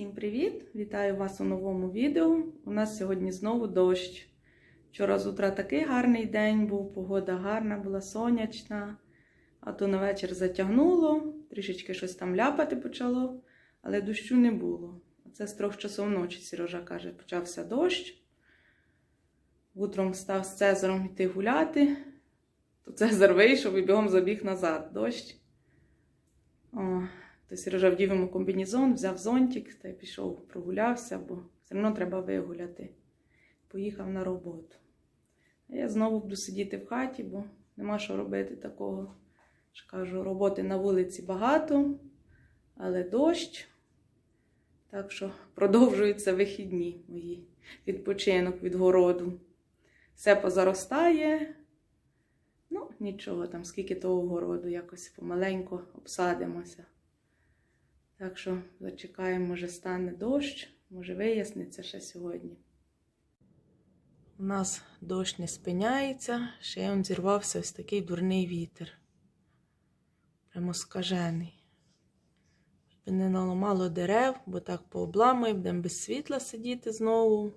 Всім привіт! Вітаю вас у новому відео. У нас сьогодні знову дощ. Вчора з утра такий гарний день був, погода гарна, була сонячна, а то на вечір затягнуло, трішечки щось там ляпати почало, але дощу не було. Це з трьох часов ночі, Сережа каже, почався дощ. Утром став з Цезаром йти гуляти, то Цезар вийшов і бігом забіг назад. Дощ. О, Сережа вдів йому комбінезон, взяв зонтик та й пішов, прогулявся, бо все одно треба вигуляти. Поїхав на роботу. А я знову буду сидіти в хаті, бо нема що робити такого. Ж кажу, роботи на вулиці багато, але дощ. Так що продовжуються вихідні мої відпочинок від городу. Все позаростає. Ну, нічого там, скільки того городу, якось помаленько обсадимося. Так що зачекаємо, може стане дощ, може виясниться ще сьогодні. У нас дощ не спиняється, ще он зірвався ось такий дурний вітер. Прямо скажений. Щоб не наламало дерев, бо так пообламує, будемо без світла сидіти знову.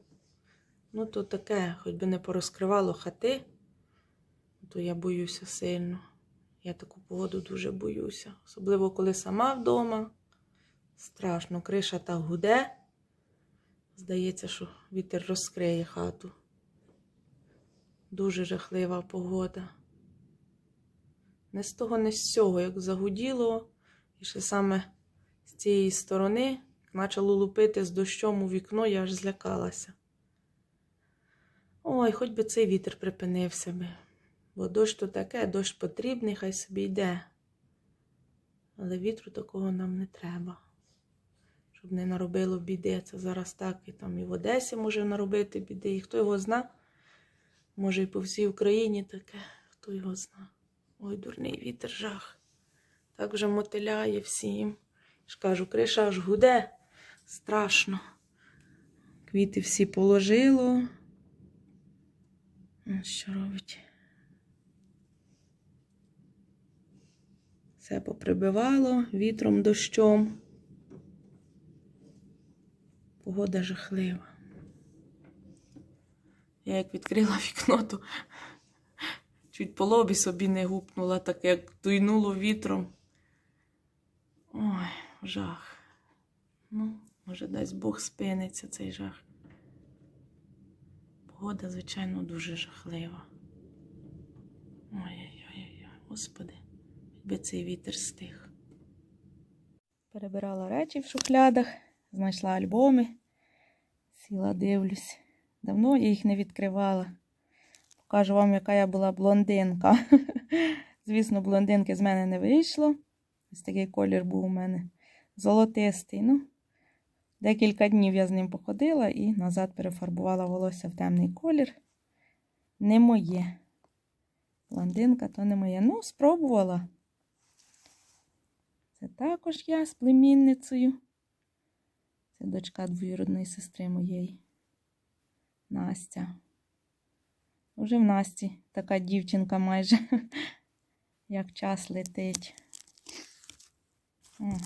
Ну, то таке, хоч би не порозкривало хати, то я боюся сильно. Я таку погоду дуже боюся. Особливо, коли сама вдома. Страшно, криша так гуде. Здається, що вітер розкриє хату. Дуже жахлива погода. Не з того, не з цього, як загуділо, і ще саме з цієї сторони почало лупити з дощом у вікно, я аж злякалася. Ой, хоч би цей вітер припинився би. Бо дощ то таке, дощ потрібний, хай собі йде. Але вітру такого нам не треба. Щоб не наробило біди. Це зараз так і там і в Одесі може наробити біди. І хто його зна, може і по всій Україні таке, хто його зна. Ой, дурний вітер жах. Так вже мотиляє всім. ж кажу, криша аж гуде. Страшно. Квіти всі положило. Що робить? Все поприбивало вітром, дощом. Погода жахлива. Я як відкрила вікно, то чуть по лобі собі не гупнула, так як дуйнуло вітром. Ой, жах. Ну, може, дасть Бог спиниться цей жах. Погода, звичайно, дуже жахлива. Ой-ой-ой, господи, би цей вітер стих. Перебирала речі в шухлядах, знайшла альбоми, сіла дивлюсь. Давно я їх не відкривала. Покажу вам, яка я була блондинка. Звісно, блондинки з мене не вийшло. Ось такий колір був у мене золотистий. Ну, Декілька днів я з ним походила і назад перефарбувала волосся в темний колір. Не моє. Блондинка то не моє. Ну, спробувала. Це також я з племінницею. Це дочка двоюродної сестри моєї. Настя. Уже в Насті така дівчинка майже, як час летить.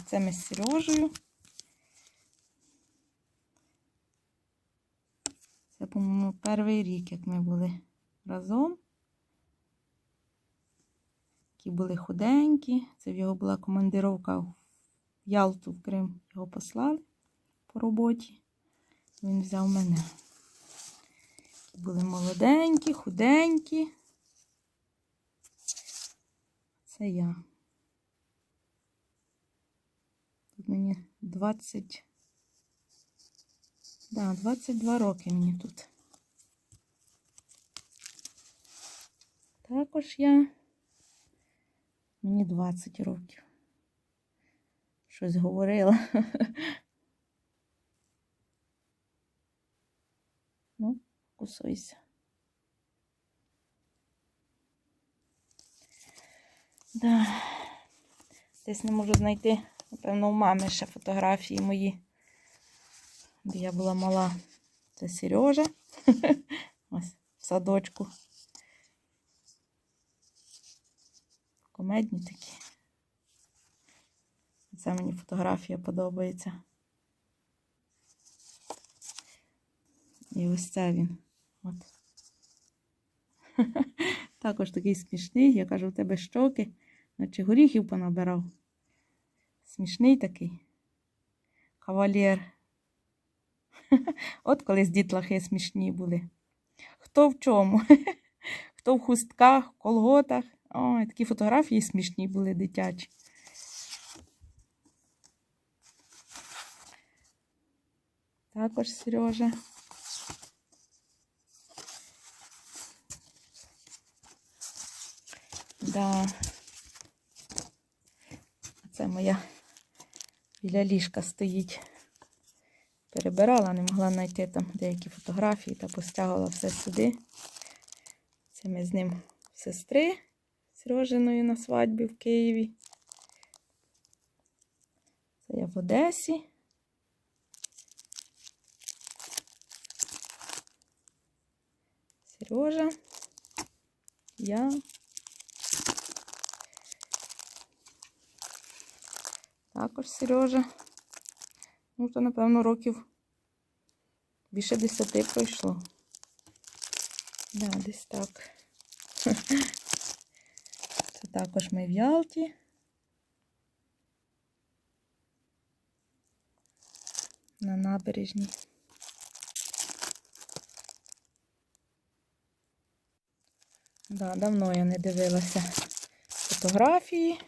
Це ми з Сережею. Це, по-моєму, перший рік, як ми були разом. Такі були худенькі. Це в його була командировка в Ялту, в Крим. Його послали роботі. Він взяв мене. Були молоденькі, худенькі. Це я. Тут мені 20. Да, 22 роки мені тут. Також я. Мені 20 років. Щось говорила. Ну, кусуйся. Да. Десь не можу знайти, напевно, у мами ще фотографії мої де я була мала. Це Сережа. Ось в садочку. Комедні такі. Це мені фотографія подобається. І ось це він. От. Також такий смішний. Я кажу, у тебе щоки, наче горіхів понабирав. Смішний такий. Кавалєр. От колись дітлахи смішні були. Хто в чому? Хто в хустках, в колготах. Ой, такі фотографії смішні були дитячі. Також Сережа. Да. Це моя біля ліжка стоїть. Перебирала, не могла знайти там деякі фотографії та постягала все сюди. Це ми з ним сестри Сережиною на свадьбі в Києві. Це я в Одесі. Сережа. Я. Також Сережа. Ну, то, напевно, років більше десяти пройшло. Да, десь так. Це також ми в Ялті. На набережній. Да, давно я не дивилася фотографії.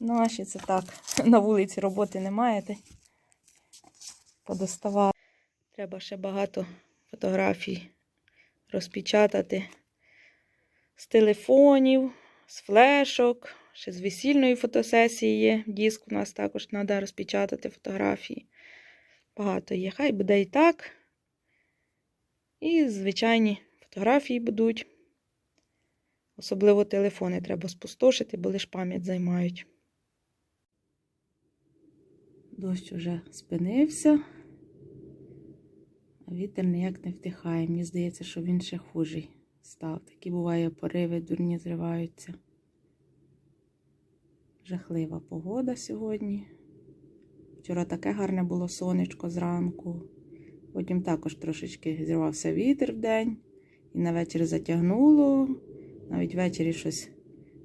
Наші це так. На вулиці роботи немає. Ти подоставала. Треба ще багато фотографій розпечатати з телефонів, з флешок, ще з весільної фотосесії є. Диск у нас також треба розпечатати фотографії. Багато є. Хай буде і так. І звичайні фотографії будуть. Особливо телефони треба спустошити, бо лиш пам'ять займають. Дощ уже спинився, а вітер ніяк не втихає. Мені здається, що він ще хужий став. Такі буває пориви, дурні зриваються. Жахлива погода сьогодні. Вчора таке гарне було сонечко зранку. Потім також трошечки зірвався вітер в день. І на вечір затягнуло. Навіть ввечері щось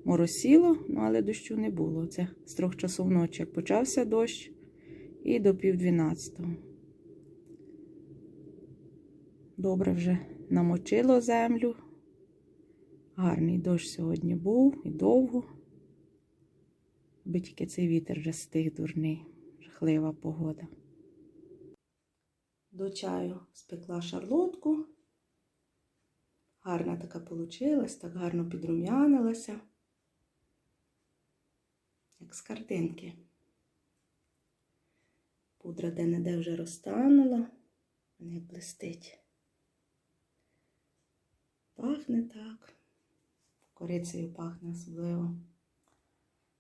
моросіло, ну, але дощу не було. Це з трьох часов ночі, як почався дощ, і до пів дванадцятого. Добре вже намочило землю. Гарний дощ сьогодні був і довго. Аби тільки цей вітер вже стих дурний, жахлива погода. До чаю спекла шарлотку. Гарна така получилась, так гарно підрум'янилася. Як з картинки. Пудра де-не-де вже розтанула, не блистить. Пахне так. Корицею пахне особливо.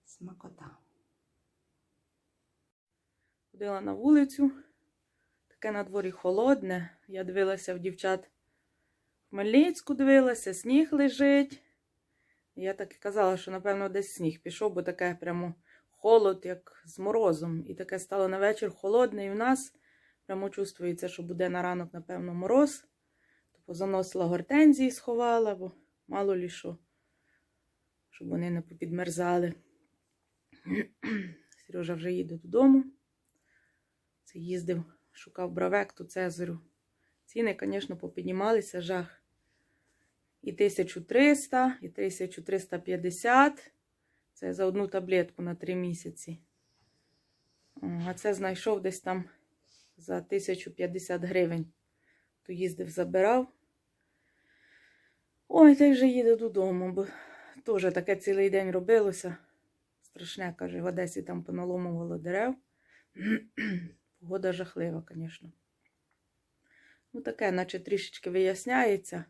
Смакота. Ходила на вулицю. Таке на дворі холодне. Я дивилася в дівчат. Хмельницьку дивилася, сніг лежить. Я так і казала, що, напевно, десь сніг пішов, бо таке прямо холод, як з морозом. І таке стало на вечір холодне, і в нас прямо чувствується, що буде на ранок, напевно, мороз. То позаносила гортензії, сховала, бо мало лі що, щоб вони не попідмерзали. Сережа вже їде додому. Це їздив, шукав бравекту Цезарю. Ціни, звісно, попіднімалися жах. І 1300, і 1350. Це за одну таблетку на 3 місяці. А це знайшов десь там за 1050 гривень. То їздив, забирав. Ой, та й вже їде додому, бо теж таке цілий день робилося. Страшне, каже, в Одесі там поналомувало дерев. Погода жахлива, звісно. Ну, таке, наче трішечки виясняється,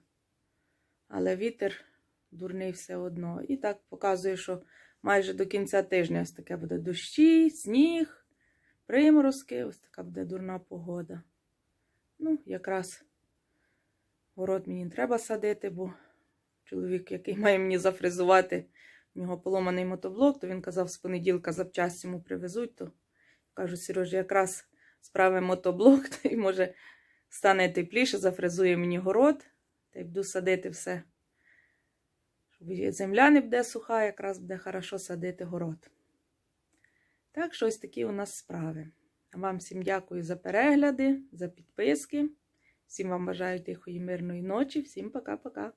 але вітер дурний все одно. І так показує, що майже до кінця тижня ось таке буде дощі, сніг, приморозки, ось така буде дурна погода. Ну, якраз город мені треба садити, бо чоловік, який має мені зафризувати, в нього поломаний мотоблок, то він казав, з понеділка запчасті йому привезуть, то кажу, Сережа, якраз справимо мотоблок, то і може стане тепліше, зафрезує мені город, та й буду садити все. Земля не буде суха, якраз буде хорошо садити город. Так, що ось такі у нас справи. Вам всім дякую за перегляди, за підписки. Всім вам бажаю тихої, мирної ночі. Всім пока-пока.